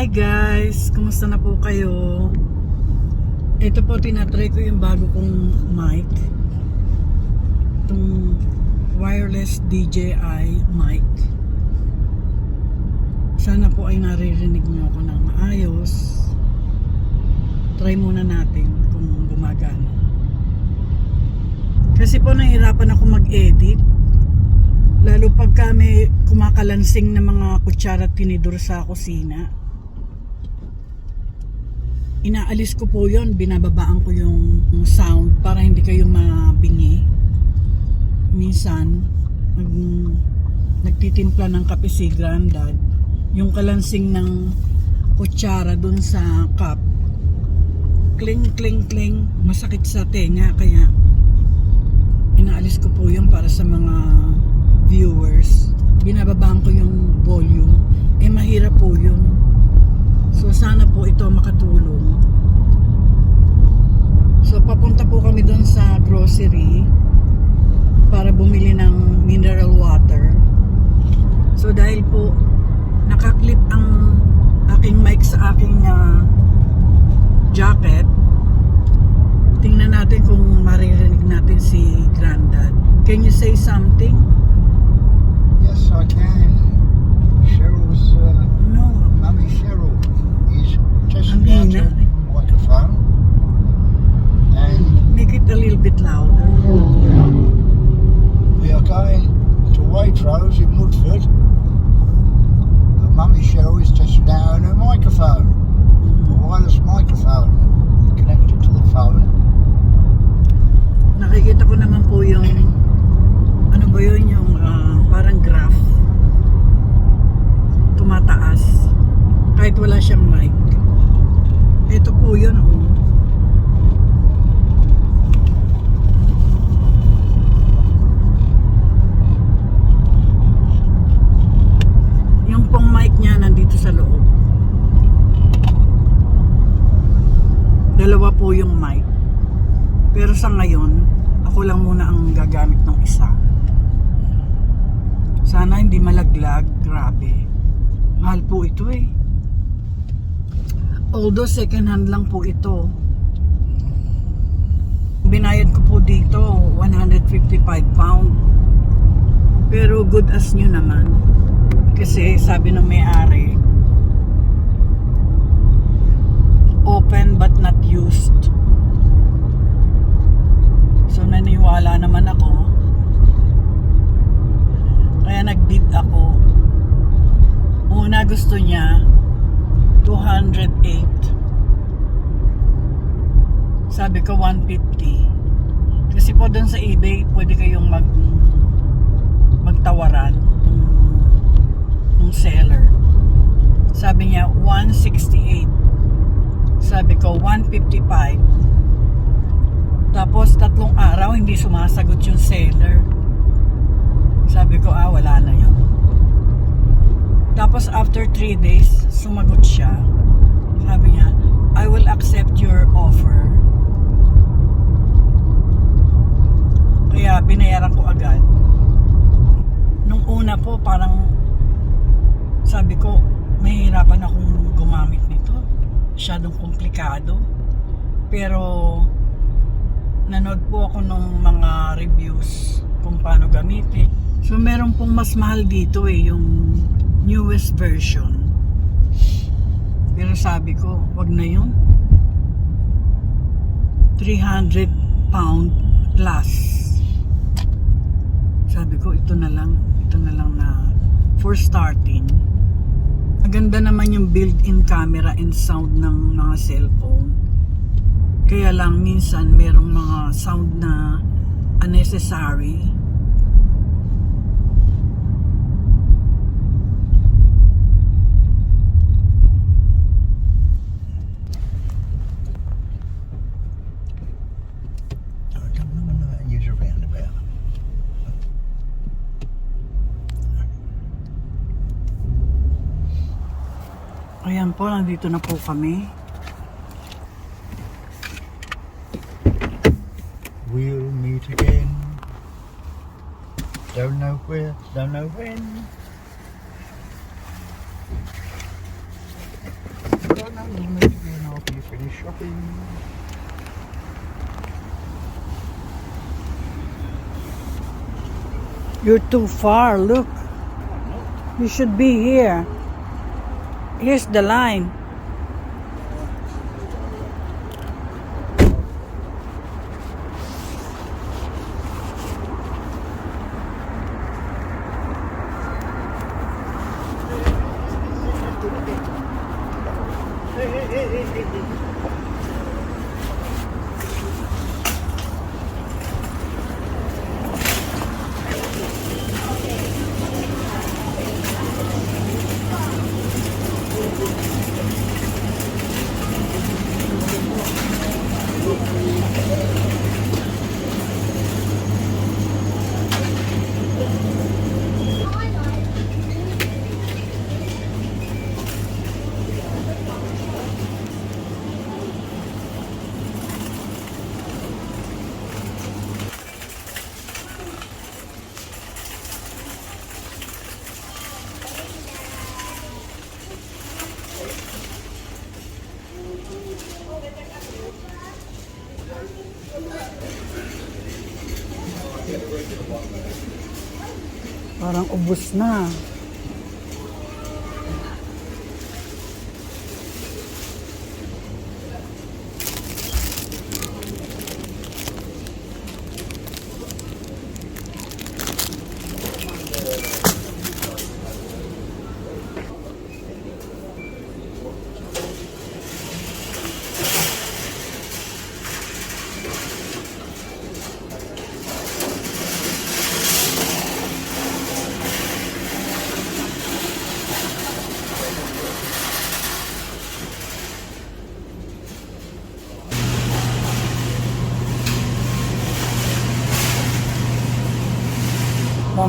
Hi guys! Kumusta na po kayo? Ito po, tinatry ko yung bago kong mic. Itong wireless DJI mic. Sana po ay naririnig niyo ako ng maayos. Try muna natin kung gumagana. Kasi po nahihirapan ako mag-edit. Lalo pagka may kumakalansing na mga kutsara at tinidor sa kusina. Inaalis ko po yon, binababaan ko yung yung sound para hindi kayo mabingi. Minsan, nag, nagtitimpla ng kape si Grandad. Yung kalansing ng kutsara dun sa cup. Kling, kling, kling. Masakit sa tenga kaya inaalis ko po yun para sa mga viewers. Binababaan ko yung volume. Eh mahirap po yun. So sana po ito makatulong. So papunta po kami doon sa grocery para bumili ng mineral water. So dahil po nakaklip ang aking mic sa aking ah, jacket, tingnan natin kung maririnig natin si Grandad. Can you say something? Yes, I can. Cheryl's, uh, No. mummy Cheryl is testing Ang out hina. a microphone. Make it a little bit louder. we are going to Waitrose in Woodford. Uh, mummy Cheryl is testing out a microphone, a wireless microphone connected to the phone. Nakikita ko naman po yung ano ba yun yung ah, Although second hand lang po ito. Binayad ko po dito 155 pound. Pero good as new naman. Kasi sabi ng may-ari, open but not used. So naniwala naman ako. Kaya nag-bid ako. Una gusto niya 208. Sabi ko 150. Kasi po doon sa eBay, pwede kayong mag magtawaran ng seller. Sabi niya 168. Sabi ko 155. Tapos tatlong araw hindi sumasagot yung seller. Sabi ko, ah, wala na yun. Tapos after 3 days, sumagot siya. Sabi niya, I will accept your offer. Kaya binayaran ko agad. Nung una po, parang sabi ko, mahirapan akong gumamit nito. Masyadong komplikado. Pero nanood po ako ng mga reviews kung paano gamitin. So meron pong mas mahal dito eh, yung newest version. Pero sabi ko, wag na yun. 300 pound plus. Sabi ko, ito na lang. Ito na lang na for starting. Maganda naman yung built-in camera and sound ng mga cellphone. Kaya lang minsan merong mga sound na unnecessary. Ayan po, nandito na po kami. We'll meet again. Don't know where, don't know when. No, we'll meet again after you finish shopping. You're too far, look. Oh, you should be here. Here's the line. Ubos na.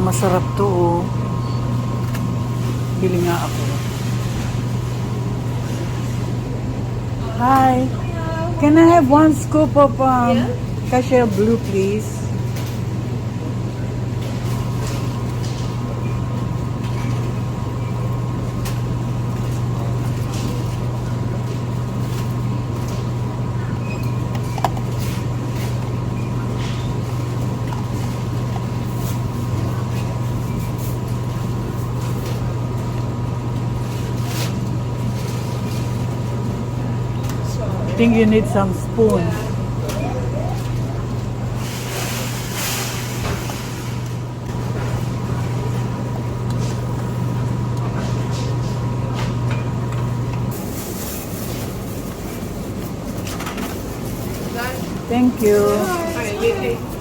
Masarap to oh. Bili nga ako. Hi. Can I have one scoop of um, cashew blue, please? Think you need some spoon. Thank you.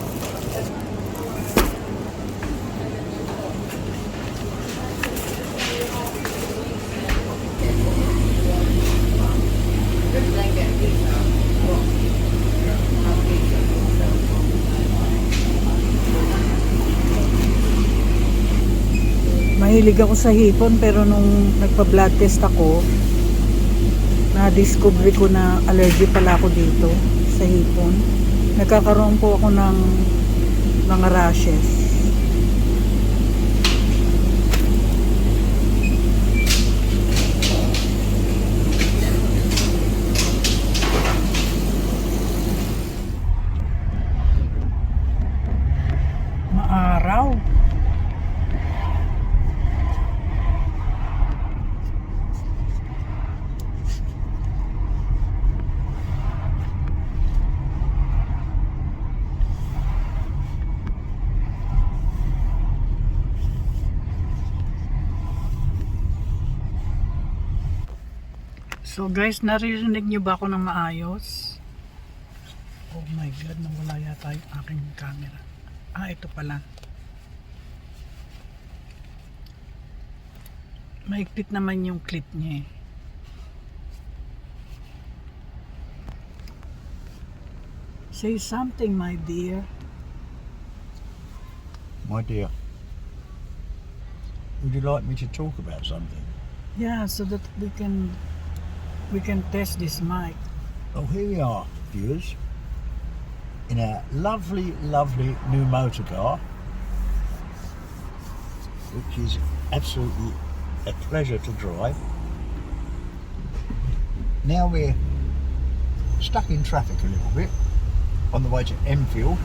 Mahilig ako sa hipon pero nung nagpa-blood test ako, na-discover ko na allergy pala ako dito sa hipon. Nagkakaroon po ako ng mga rashes. So guys, naririnig niyo ba ako ng maayos? Oh my God, nawala yata yung aking camera. Ah, ito pala. Maikpit naman yung clip niya eh. Say something, my dear. My dear, would you like me to talk about something? Yeah, so that we can we can test this mic. Well, here we are, viewers, in a lovely, lovely new motor car, which is absolutely a pleasure to drive. now we're stuck in traffic a little bit on the way to Enfield.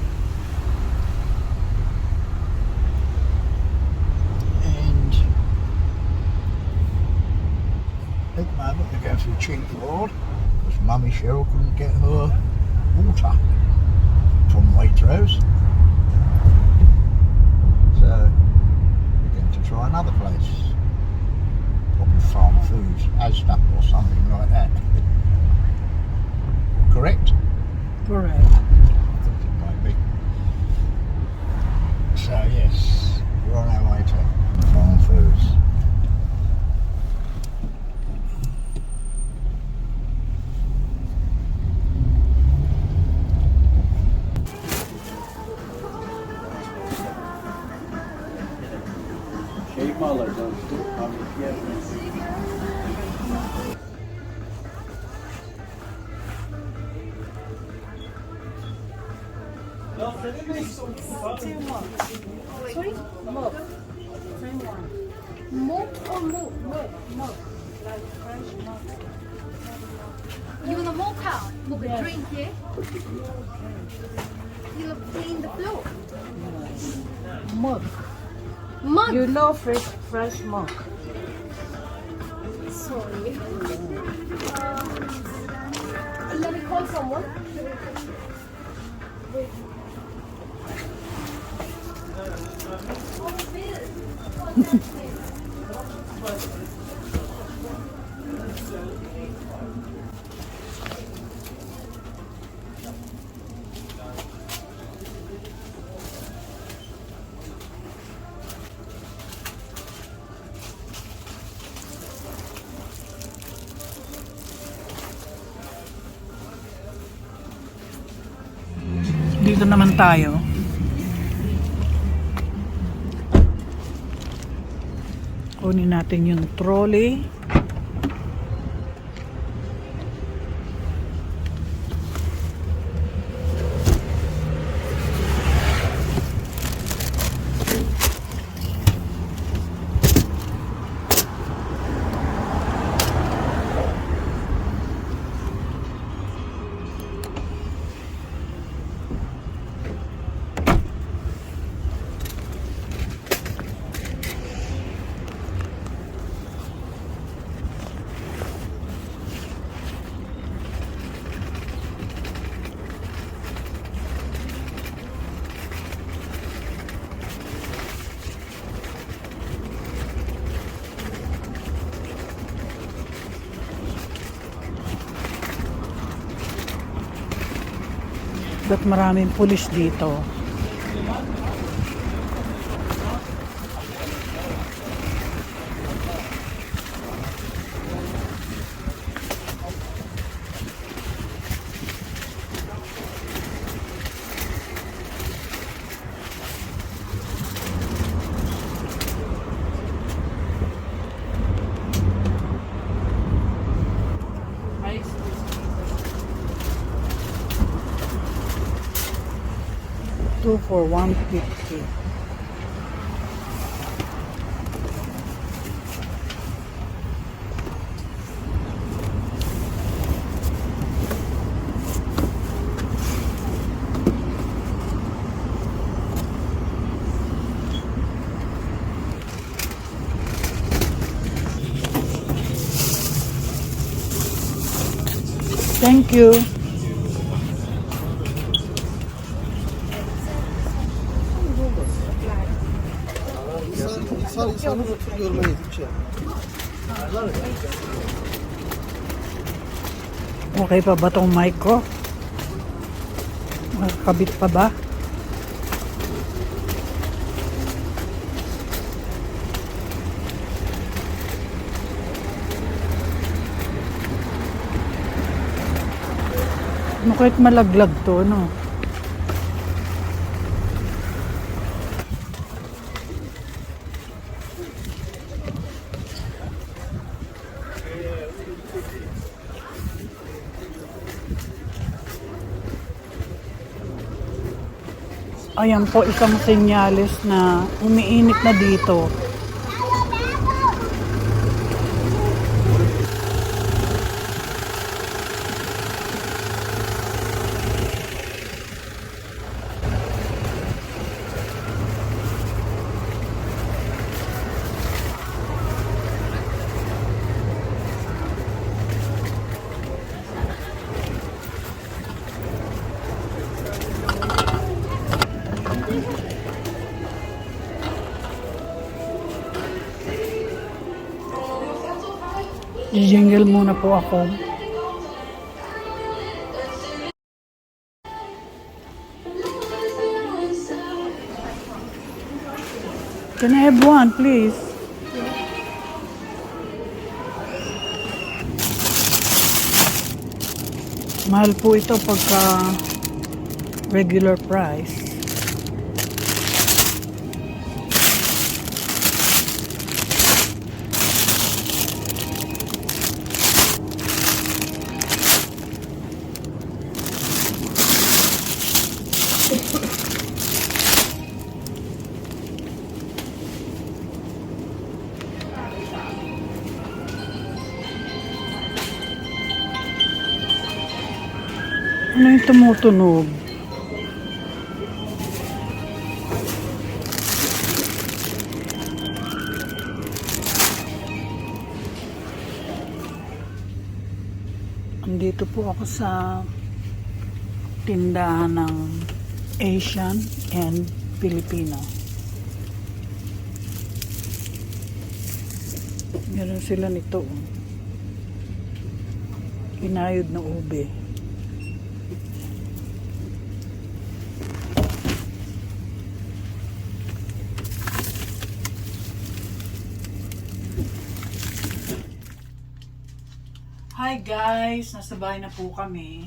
And at the moment we're going through Cheap Ward because Mummy Cheryl couldn't get her water from Waitrose. So we're going to try another place. Probably Farm Foods, Asda or something like that. Correct? Correct. Like fresh milk. You want a mocha? Mocha drink, yeah? You love clean the floor. Mug. Mug. You know fresh fresh mug. Sorry. Um, let me call someone. Wait. Dito naman tayo. Kunin natin yung trolley. Ba't maraming pulis dito? Two for one fifty. Thank you. Görmeye gidecek. Okay pa ba tong mic ko? Makakabit pa ba? Ano kahit malaglag to, no? Ayan po isang senyales na umiinit na dito. Jingle muna po ako. Can I have one, please? Mahal po ito pagka regular price. Tumutunog? Andito po ako sa tindahan ng Asian and Filipino. Meron sila nito. Inayod na ube. Hi guys! Nasa bahay na po kami.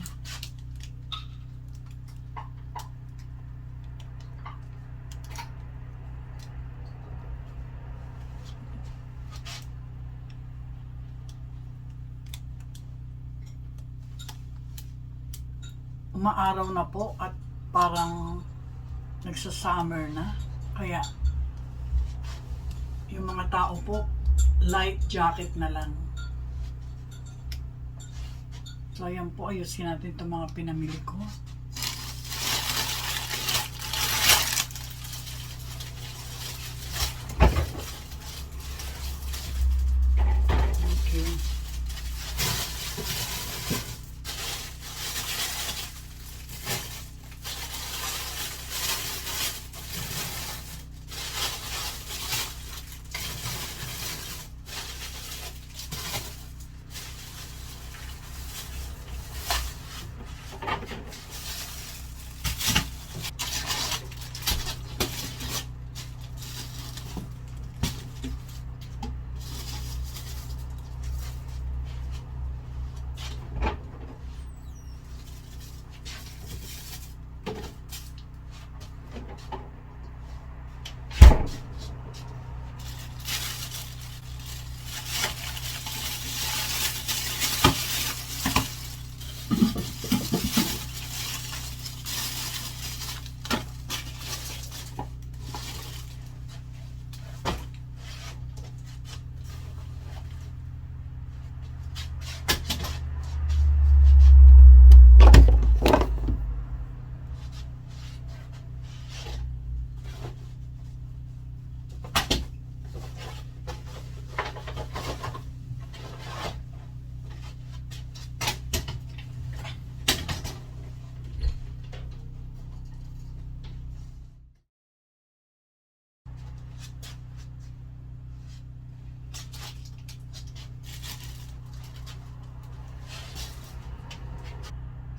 Umaaraw na po at parang nagsa-summer na. Kaya yung mga tao po light jacket na lang. So, ayan po, ayusin natin itong mga pinamili ko. Okay.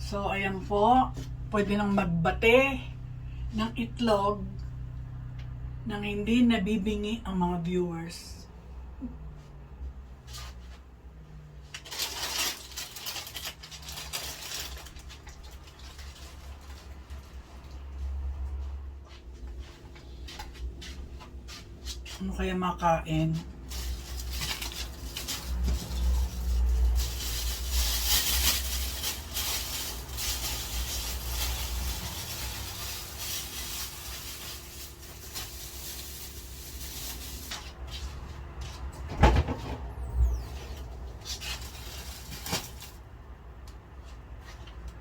So, ayan po. Pwede nang magbate ng itlog nang hindi nabibingi ang mga viewers. Ano kaya makain?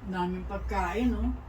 Daming pagkain, no?